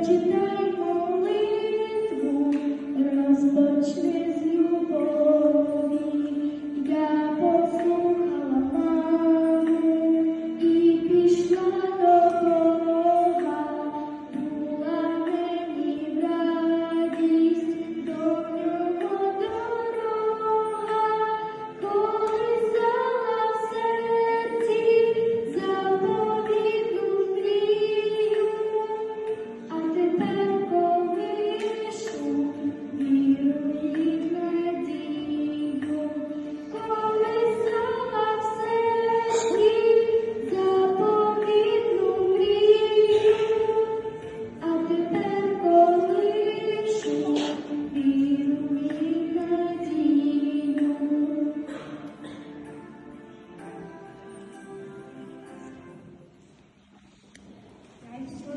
Прочитай молитву, розпочни.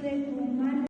de tu mano